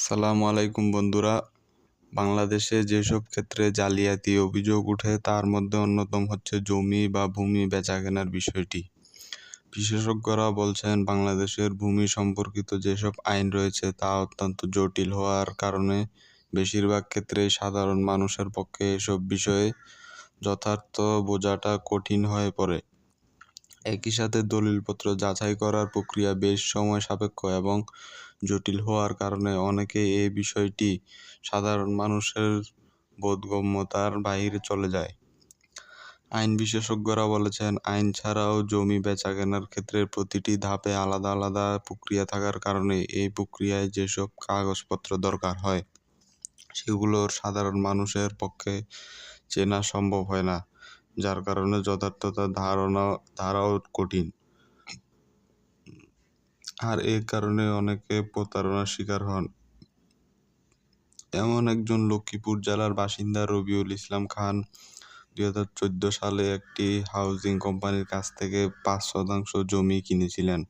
সালামু আলাইকুম বন্ধুরা। বাংলাদেশে যেসব ক্ষেত্রে জালিয়াতি অভিযোগ উঠে, তার মধ্যে অন্যতম হচ্ছে জমি বা ভূমি বেচাকেনার বিষয়টি। বিশেষজ্ঞরা বলছেন, বাংলাদেশের ভূমি সম্পর্কিত যেসব আইন রয়েছে, তা অত্যন্ত জটিল হওয়ার কারণে বেশিরভাগ ক্ষেত্রেই সাধারণ মানুষের পক্ষে এসব বিষয়ে যথার্থ বোঝাটা কঠিন হয়ে পড়ে। একই সাথে দলিলপত্র যাচাই করার প্রক্রিয়া বেশ সময় সাপেক্ষ এবং জটিল হওয়ার কারণে অনেকে এই বিষয়টি সাধারণ মানুষের বোধগম্যতার বাইরে চলে যায়। আইন বিশেষজ্ঞরা বলেছেন, আইন ছাড়াও জমি বেচাকেনার ক্ষেত্রে প্রতিটি ধাপে আলাদা আলাদা প্রক্রিয়া থাকার কারণে এই প্রক্রিয়ায় যেসব কাগজপত্র দরকার হয়, সেগুলো সাধারণ মানুষের পক্ষে চেনা সম্ভব হয় না, যার কারণে যথার্থতা ধারণা, ধারাও কঠিন। আর এ কারণে অনেকে প্রতারণার শিকার হন। এমন একজন লক্ষ্মীপুর জেলার বাসিন্দা রবিউল ইসলাম খান দুই হাজার চোদ্দ সালে একটি হাউজিং কোম্পানির কাছ থেকে পাঁচ শতাংশ জমি কিনেছিলেন।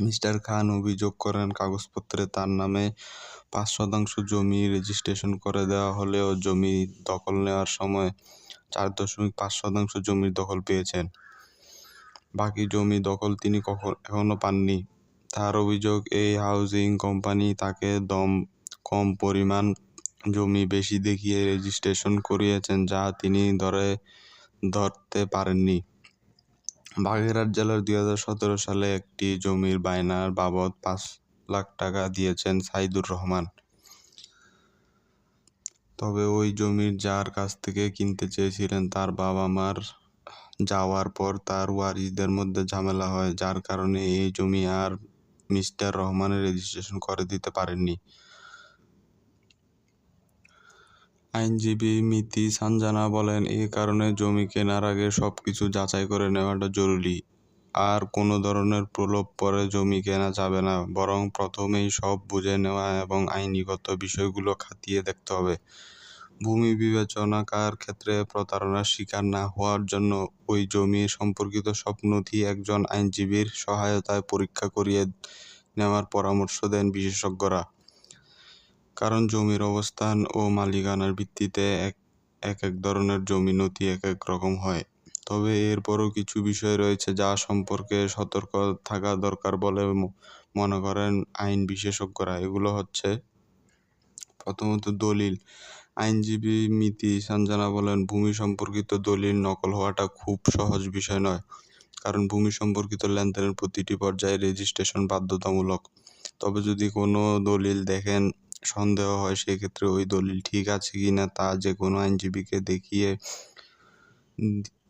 মিস্টার খান অভিযোগ করেন, কাগজপত্রে তার নামে পাঁচ শতাংশ জমি রেজিস্ট্রেশন করে দেওয়া হলেও জমি দখল নেওয়ার সময় চার দশমিক পাঁচ শতাংশ জমির দখল পেয়েছেন। বাকি জমি দখল তিনি কখন এখনও পাননি। তার অভিযোগ, এই হাউজিং কোম্পানি তাকে দম কম পরিমাণ জমি বেশি দেখিয়ে রেজিস্ট্রেশন করিয়েছেন, যা তিনি ধরে ধরতে পারেননি। বাগেরহাট জেলার দুই হাজার সতেরো সালে একটি জমির বায়নার বাবদ পাঁচ লাখ টাকা দিয়েছেন সাইদুর রহমান। তবে ওই জমির যার কাছ থেকে কিনতে চেয়েছিলেন তার বাবা মার যাওয়ার পর তার ওয়ারিসদের মধ্যে ঝামেলা হয়, যার কারণে এই জমি আর মিস্টার রহমানের রেজিস্ট্রেশন করে দিতে পারেননি। আইনজীবী মিতি সানজানা বলেন এই কারণে জমি কেনার আগে সব কিছু যাচাই করে নেওয়াটা জরুরি। আর কোনো ধরনের প্রলোভ পরে জমি কেনা যাবে না, বরং প্রথমেই সব বুঝে নেওয়া এবং আইনিগত বিষয়গুলো খাতিয়ে দেখতে হবে। ভূমি বিবেচনাকার ক্ষেত্রে প্রতারণার শিকার না হওয়ার জন্য ওই জমি সম্পর্কিত সব নথি একজন আইনজীবীর সহায়তায় পরীক্ষা করিয়ে নেওয়ার পরামর্শ দেন বিশেষজ্ঞরা। কারণ জমির অবস্থান ও মালিকানার ভিত্তিতে এক এক এক ধরনের জমি নথি এক এক রকম হয়। তবে এরপরও কিছু বিষয় রয়েছে যা সম্পর্কে সতর্ক থাকা দরকার বলে মনে করেন আইন বিশেষজ্ঞরা। এগুলো হচ্ছে, প্রথমত দলিল। আইনজীবী মিতি সানজানা বলেন, ভূমি সম্পর্কিত দলিল নকল হওয়াটা খুব সহজ বিষয় নয়। কারণ ভূমি সম্পর্কিত লেনদেনের প্রতিটি পর্যায়ে রেজিস্ট্রেশন বাধ্যতামূলক। তবে যদি কোনো দলিল দেখেন, সন্দেহ হয় সেক্ষেত্রে ওই দলিল ঠিক আছে কি না তা যে কোনো আইনজীবীকে দেখিয়ে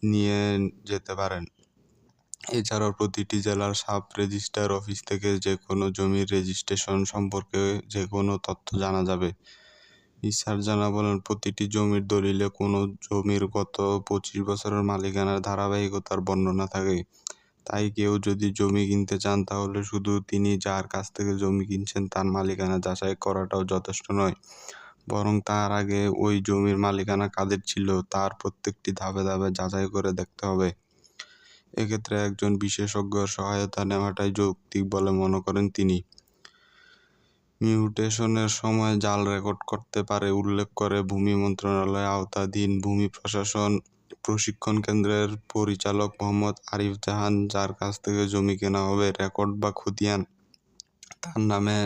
নিয়ে যেতে পারেন। এছাড়াও প্রতিটি জেলার সাব রেজিস্ট্রার অফিস থেকে যে কোনো জমির রেজিস্ট্রেশন সম্পর্কে যে কোনো তথ্য জানা যাবে। ইসার জানা বলেন, প্রতিটি জমির দলিলে কোনো জমির গত পঁচিশ বছরের মালিকানার ধারাবাহিকতার বর্ণনা থাকে। তাই কেউ যদি জমি কিনতে চান, তাহলে শুধু তিনি যার কাছ থেকে জমি কিনছেন, তার মালিকানা যাচাই করাটাও যথেষ্ট নয়। বরং তার আগে ওই জমির মালিকানা কাদের ছিল, তার প্রত্যেকটি ধাপে ধাপে যাচাই করে দেখতে হবে। এক্ষেত্রে একজন বিশেষজ্ঞর সহায়তা নেওয়াটাই যৌক্তিক বলে মনে করেন তিনি। মিউটেশনের সময় জাল রেকর্ড করতে পারে, উল্লেখ করে ভূমি মন্ত্রণালয় আওতাধীন ভূমি প্রশাসন প্রশিক্ষণ কেন্দ্রের পরিচালক মোহাম্মদ আরিফ জাহান, যার কাছ থেকে জমি কেনা হবে রেকর্ড বা খতিয়ান, তার নামে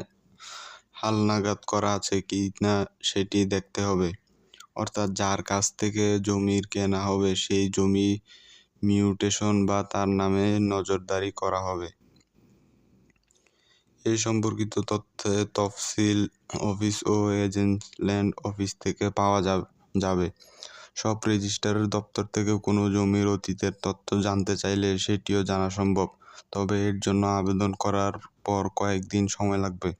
হালনাগাদ করা আছে কি না সেটি দেখতে হবে। অর্থাৎ যার কাছ থেকে জমির কেনা হবে, সেই জমি মিউটেশন বা তার নামে নজরদারি করা হবে। এই সম্পর্কিত তথ্যে তফসিল অফিস ও এজেন্ট ল্যান্ড অফিস থেকে পাওয়া যাবে। সব রেজিস্ট্রারের দপ্তর থেকে কোনো জমির অতীতের তথ্য জানতে চাইলে সেটিও জানা সম্ভব, তবে এর জন্য আবেদন করার পর কয়েকদিন সময় লাগবে।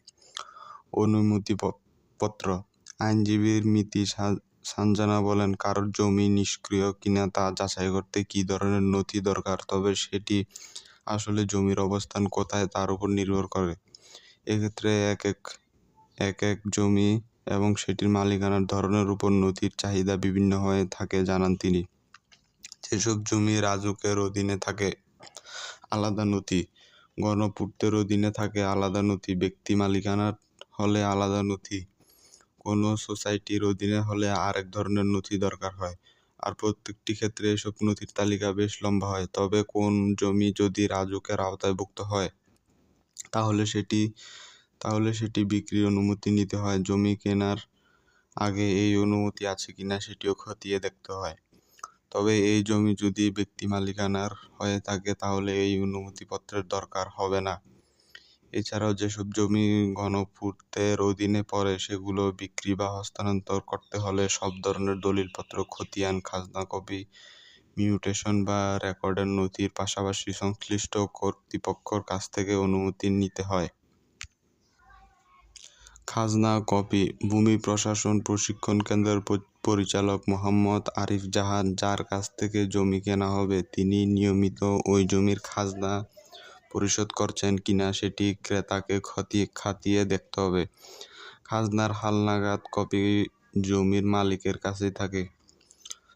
অনুমতিপত্র। আইনজীবীর মিতি সানজানা বলেন, কারোর জমি নিষ্ক্রিয় কিনা তা যাচাই করতে কী ধরনের নথি দরকার, তবে সেটি আসলে জমির অবস্থান কোথায় তার উপর নির্ভর করে। এক্ষেত্রে এক এক এক এক জমি এবং সেটির মালিকানার ধরনের উপর নথির চাহিদা বিভিন্ন হয়ে থাকে, জানান তিনি। যেসব জমি রাজুকের অধীনে থাকে, আলাদা নথি। গণপূর্তের অধীনে থাকে আলাদা নথি। ব্যক্তি মালিকানার হলে আলাদা নথি। কোনো সোসাইটির অধীনে হলে আরেক ধরনের নথি দরকার হয়। আর প্রত্যেকটি ক্ষেত্রে এসব নথির তালিকা বেশ লম্বা হয়। তবে কোন জমি যদি রাজুকের আওতায়ভুক্ত হয় তাহলে সেটি তাহলে সেটি বিক্রির অনুমতি নিতে হয়। জমি কেনার আগে এই অনুমতি আছে কিনা সেটিও খতিয়ে দেখতে হয়। তবে এই জমি যদি ব্যক্তি মালিকানার হয়ে থাকে, তাহলে এই অনুমতিপত্রের দরকার হবে না। এছাড়াও যেসব জমি গণপূর্তের অধীনে পড়ে, সেগুলো বিক্রি বা হস্তান্তর করতে হলে সব ধরনের দলিলপত্র, খতিয়ান, খাজনা কপি মিউটেশন বা রেকর্ডের নথির পাশাপাশি সংশ্লিষ্ট কর্তৃপক্ষর কাছ থেকে অনুমতি নিতে হয়। খাজনা, কপি, ভূমি প্রশাসন, প্রশিক্ষণ কেন্দ্রের পরিচালক মোহাম্মদ আরিফ জাহান যার কাছ থেকে জমি কেনা হবে, তিনি নিয়মিত ওই জমির খাজনা পরিশোধ করছেন কিনা সেটি ক্রেতাকে খতিয়ে খাতিয়ে দেখতে হবে। খাজনার হালনাগাদ কপি জমির মালিকের কাছে থাকে।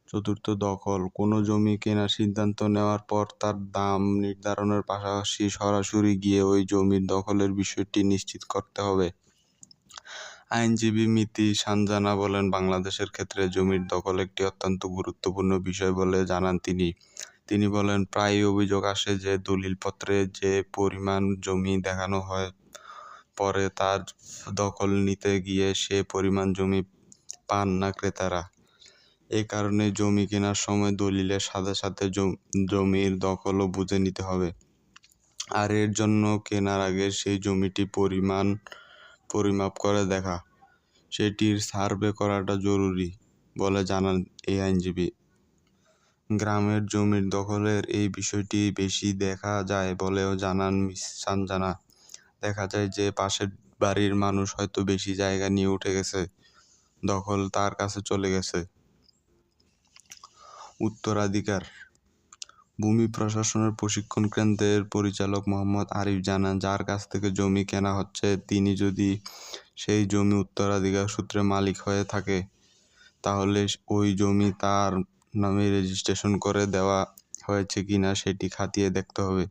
চতুর্থ দখল। কোনো জমি কেনার সিদ্ধান্ত নেওয়ার পর তার দাম নির্ধারণের পাশাপাশি সরাসরি গিয়ে ওই জমির দখলের বিষয়টি নিশ্চিত করতে হবে। আইনজীবী মিতি সানজানা বলেন, বাংলাদেশের ক্ষেত্রে জমির দখল একটি অত্যন্ত গুরুত্বপূর্ণ বিষয় বলে জানান তিনি। তিনি বলেন, প্রায়ই অভিযোগ আসে যে দলিলপত্রে যে পরিমাণ জমি দেখানো হয় পরে তার দখল নিতে গিয়ে সে পরিমাণ জমি পান না ক্রেতারা। এ কারণে জমি কেনার সময় দলিলের সাথে সাথে জমির দখলও বুঝে নিতে হবে। আর এর জন্য কেনার আগে সেই জমিটি পরিমাণ, পরিমাপ করে দেখা। সেটির সার্ভে করাটা জরুরি বলে জানান এই আইনজীবী। গ্রামের জমির দখলের এই বিষয়টি বেশি দেখা যায় বলেও জানান মিস সানজানা। দেখা যায় যে পাশের বাড়ির মানুষ হয়তো বেশি জায়গা নিয়ে উঠে গেছে, দখল তার কাছে চলে গেছে। উত্তরাধিকার। ভূমি প্রশাসনের প্রশিক্ষণ কেন্দ্রের পরিচালক মোহাম্মদ আরিফ জানান, যার কাছ থেকে জমি কেনা হচ্ছে, তিনি যদি সেই জমি উত্তরাধিকার সূত্রে মালিক হয়ে থাকে, তাহলে ওই জমি তার নামে রেজিস্ট্রেশন করে দেওয়া হয়েছে কিনা সেটি খাতিয়ে দেখতে হবে।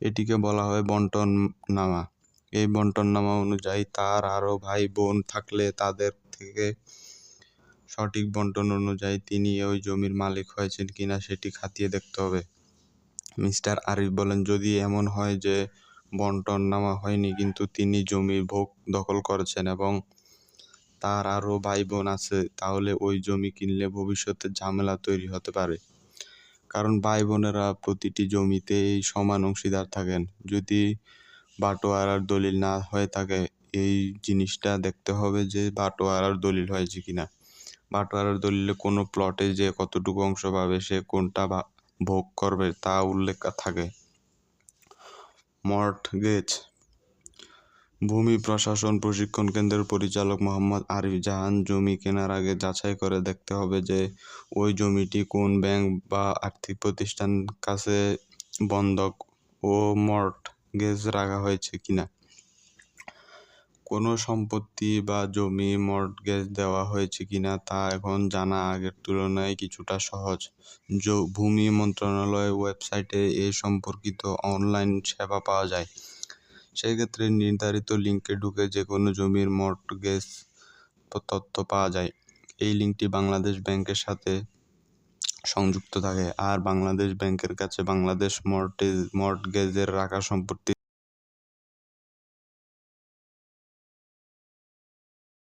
এটিকে বলা হয় বন্টন নামা এই বন্টন নামা অনুযায়ী তার আরও ভাই বোন থাকলে তাদের থেকে সঠিক বন্টন অনুযায়ী তিনি ওই জমির মালিক হয়েছেন কিনা সেটি খাতিয়ে দেখতে হবে। মিস্টার আরিফ বলেন, যদি এমন হয় যে বন্টন নামা হয়নি, কিন্তু তিনি জমি ভোগ দখল করেছেন এবং তার আরও ভাই বোন আছে, তাহলে ওই জমি কিনলে ভবিষ্যতে ঝামেলা তৈরি হতে পারে। কারণ ভাই বোনেরা প্রতিটি জমিতেই সমান অংশীদার থাকেন। যদি বাটোয়ারার দলিল না হয়ে থাকে, এই জিনিসটা দেখতে হবে যে বাটোয়ারার দলিল হয়েছে কিনা। বাটোয়ারার দলিলে কোনো প্লটে যে কতটুকু অংশ পাবে, সে কোনটা ভোগ করবে তা উল্লেখ থাকে। মর্টগেজ, ভূমি প্রশাসন প্রশিক্ষণ কেন্দ্রের পরিচালক মোহাম্মদ আরিফ জাহান জমি কেনার আগে যাচাই করে দেখতে হবে যে ওই জমিটি কোন ব্যাংক বা আর্থিক প্রতিষ্ঠান কাছে বন্ধক ও মর্টগেজ রাখা হয়েছে কিনা। কোনো সম্পত্তি বা জমি মর্টগেজ দেওয়া হয়েছে কিনা তা এখন জানা আগের তুলনায় কিছুটা সহজ। ভূমি মন্ত্রণালয়ের ওয়েবসাইটে এ সম্পর্কিত অনলাইন সেবা পাওয়া যায়। সেক্ষেত্রে নির্ধারিত লিঙ্কে ঢুকে যে কোনো জমির মর্টগেজ তথ্য পাওয়া যায়। এই লিঙ্কটি বাংলাদেশ ব্যাংকের সাথে সংযুক্ত থাকে। আর বাংলাদেশ ব্যাংকের কাছে বাংলাদেশ মর্টেজ মর্টগেজের রাখা সম্পত্তি